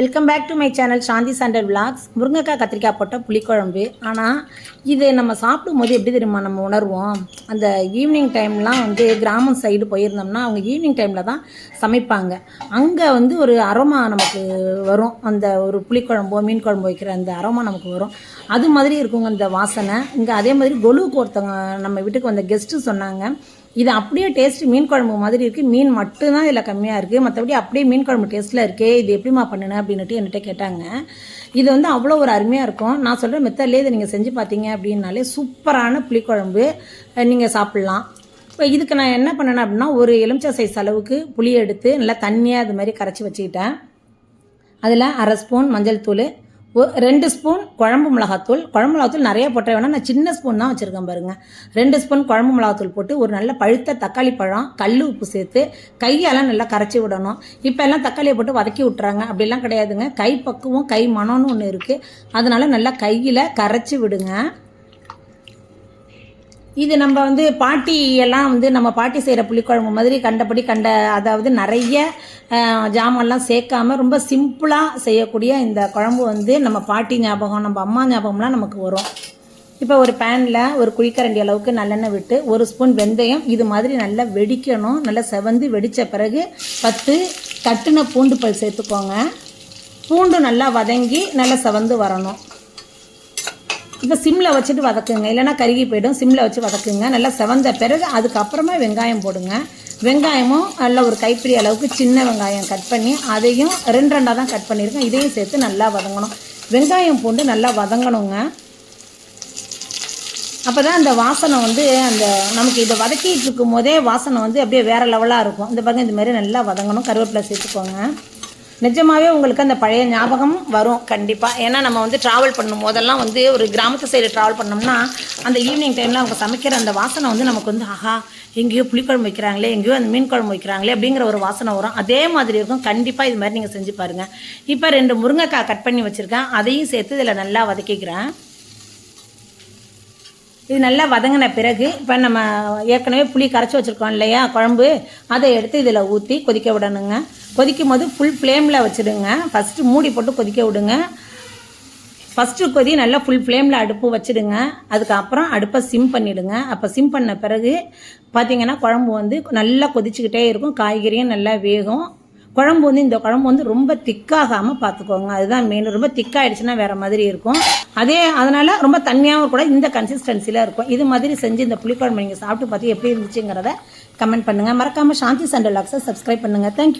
Welcome back to my channel Shanthi sandal vlogs முருங்கைக்காய் கத்திரிக்காய் போட்ட புளிக்குழம்பு. ஆனால் இது நம்ம சாப்பிடும்போது எப்படி தெரியுமா நம்ம உணர்வோம்? அந்த ஈவினிங் டைம்லாம் வந்து கிராமம் சைடு போயிருந்தோம்னா அவங்க ஈவினிங் டைமில் தான் சமைப்பாங்க. அங்கே வந்து ஒரு அரோமா நமக்கு வரும். அந்த ஒரு புளிக்குழம்போ மீன் குழம்பு வைக்கிற அந்த அரோமா நமக்கு வரும். அது மாதிரி இருக்குங்க அந்த வாசனை. இங்கே அதே மாதிரி கொலுவுக்கு ஒருத்தவங்க நம்ம வீட்டுக்கு வந்த கெஸ்ட்டு சொன்னாங்க. இது அப்படியே டேஸ்ட் மீன் குழம்பு மாதிரி இருக்குது மீன் மட்டும்தான் இதில் கம்மியாக இருக்குது மற்றபடி அப்படியே மீன் குழம்பு டேஸ்ட்டில் இருக்கே. இது எப்படிமா பண்ணுன அப்படின்ட்டு என்கிட்ட கேட்டாங்க. இது வந்து அவ்வளோ ஒரு அருமையாக இருக்கும். நான் சொல்கிற மெத்தட்லேயே இதை நீங்கள் செஞ்சு பார்த்தீங்க அப்படின்னாலே சூப்பரான புளிக்குழம்பு. நீங்கள் சாப்பிட்லாம். இப்போ இதுக்கு நான் என்ன பண்ணேன் அப்படின்னா ஒரு எலுமிச்சை சைஸ் அளவுக்கு புளி எடுத்து நல்லா தண்ணியாக அது மாதிரி கரைச்சி வச்சுக்கிட்டேன். அதில் அரை ஸ்பூன் மஞ்சள் தூள் ரெண்டு ஸ்பூன் குழம்பு மிளகாத்தூள். குழம்பு மிளகாத்தூள் நிறைய போட்ட வேணால் நான் சின்ன ஸ்பூன் தான் வச்சுருக்கேன் பாருங்கள் ரெண்டு ஸ்பூன் குழம்பு மிளகாத்தூள் போட்டு ஒரு நல்ல பழுத்த தக்காளி பழம் கல் உப்பு சேர்த்து கையெல்லாம் நல்லா கரைச்சி விடணும். இப்போ எல்லாம் தக்காளியை போட்டு வதக்கி விட்றாங்க அப்படிலாம் கிடையாதுங்க. கை பக்குவம் கை மனம்னு ஒன்று இருக்குது அதனால நல்லா கையில் கரைச்சி விடுங்க. இது நம்ம வந்து பாட்டி எல்லாம் வந்து நம்ம பாட்டி செய்கிற புளிக்குழம்பு மாதிரி கண்டபடி கண்ட அதாவது நிறைய ஜாமான்லாம் சேர்க்காம ரொம்ப சிம்பிளாக செய்யக்கூடிய இந்த குழம்பு வந்து நம்ம பாட்டி ஞாபகம் நம்ம அம்மா ஞாபகம்லாம் நமக்கு வரும். இப்போ ஒரு பேனில் ஒரு குழிக்கரண்டி அளவுக்கு நல்லெண்ணெய் விட்டு ஒரு ஸ்பூன் வெந்தயம் இது மாதிரி நல்லா வெடிக்கணும். நல்லா செவந்து வெடித்த பிறகு பத்து தட்டுன பூண்டு பல் சேர்த்துக்கோங்க. பூண்டு நல்லா வதங்கி நல்லா செவந்து வரணும். இப்போ சிம்மில் வச்சுட்டு வதக்குங்க. இல்லைன்னா கருகி போயிடும். சிம்மில் வச்சு வதக்குங்க. நல்லா செவந்த பிறகு அதுக்கப்புறமா வெங்காயம் போடுங்க. வெங்காயமும் நல்ல ஒரு கைப்பிடி அளவுக்கு சின்ன வெங்காயம் கட் பண்ணி அதையும் ரெண்டு ரெண்டாக தான் கட் பண்ணியிருக்கேன் இதையும் சேர்த்து நல்லா வதங்கணும். வெங்காயம் பூண்டு நல்லா வதங்கணுங்க. அப்போ தான் அந்த வாசனை வந்து அந்த நமக்கு இதை வதக்கிட்டு இருக்கும் போதே வாசனை வந்து அப்படியே வேறு லெவலாக இருக்கும். இந்த பாருங்க இந்த மாதிரி நல்லா வதங்கணும். கருவேப்பிலை சேர்த்துக்கோங்க. நிஜமாகவே உங்களுக்கு அந்த பழைய ஞாபகம் வரும் கண்டிப்பாக ஏன்னா நம்ம வந்து ட்ராவல் பண்ணும் போதெல்லாம் வந்து ஒரு கிராமத்து சைடு ட்ராவல் பண்ணோம்னா அந்த ஈவினிங் டைமில் அவங்க சமைக்கிற அந்த வாசனை வந்து நமக்கு வந்து ஆஹா எங்கேயோ புளிக்குழம்பு வைக்கிறாங்களே எங்கேயோ அந்த மீன் குழம்பு வைக்கிறாங்களே அப்படிங்கிற ஒரு வாசனை வரும். அதே மாதிரி இருக்கும். கண்டிப்பாக இது மாதிரி நீங்கள் செஞ்சு பாருங்கள் இப்போ ரெண்டு முருங்கைக்காய் கட் பண்ணி வச்சுருக்கேன். அதையும் சேர்த்து இதில் நல்லா வதக்கிக்கிறேன். இது நல்லா வதங்கின பிறகு இப்போ நம்ம ஏற்கனவே புளி கரைச்சி வச்சுருக்கோம் இல்லையா குழம்பு அதை எடுத்து இதில் ஊற்றி கொதிக்க விடணுங்க. கொதிக்கும் போது ஃபுல் ஃப்ளேமில் வச்சுடுங்க. ஃபஸ்ட்டு மூடி போட்டு கொதிக்க விடுங்க. ஃபஸ்ட்டு கொதி நல்லா ஃபுல் ஃப்ளேமில் அடுப்பு வச்சுடுங்க. அதுக்கப்புறம் அடுப்பை சிம் பண்ணிவிடுங்க அப்போ சிம் பண்ண பிறகு பார்த்திங்கன்னா குழம்பு வந்து நல்லா கொதிச்சுக்கிட்டே இருக்கும். காய்கறியும் நல்லா வேகும். குழம்பு வந்து இந்த குழம்பு வந்து ரொம்ப திக்காகாமல் பார்த்துக்கோங்க அதுதான் மெயின் ரொம்ப திக்காயிடுச்சுன்னா வேறு மாதிரி இருக்கும். அதே அதனால் ரொம்ப தண்ணியாகவும் கூட இந்த கன்சிஸ்டன்சியில் இருக்கும். இது மாதிரி செஞ்சு இந்த புளிக்குழம்பு நீங்கள் சாப்பிட்டு பார்த்து எப்படி இருந்துச்சுங்கிறத கமெண்ட் பண்ணுங்கள் மறக்காமல் சாந்தி சண்டல் லாக்ஸை சப்ஸ்கிரைப் பண்ணுங்கள் தேங்க்யூ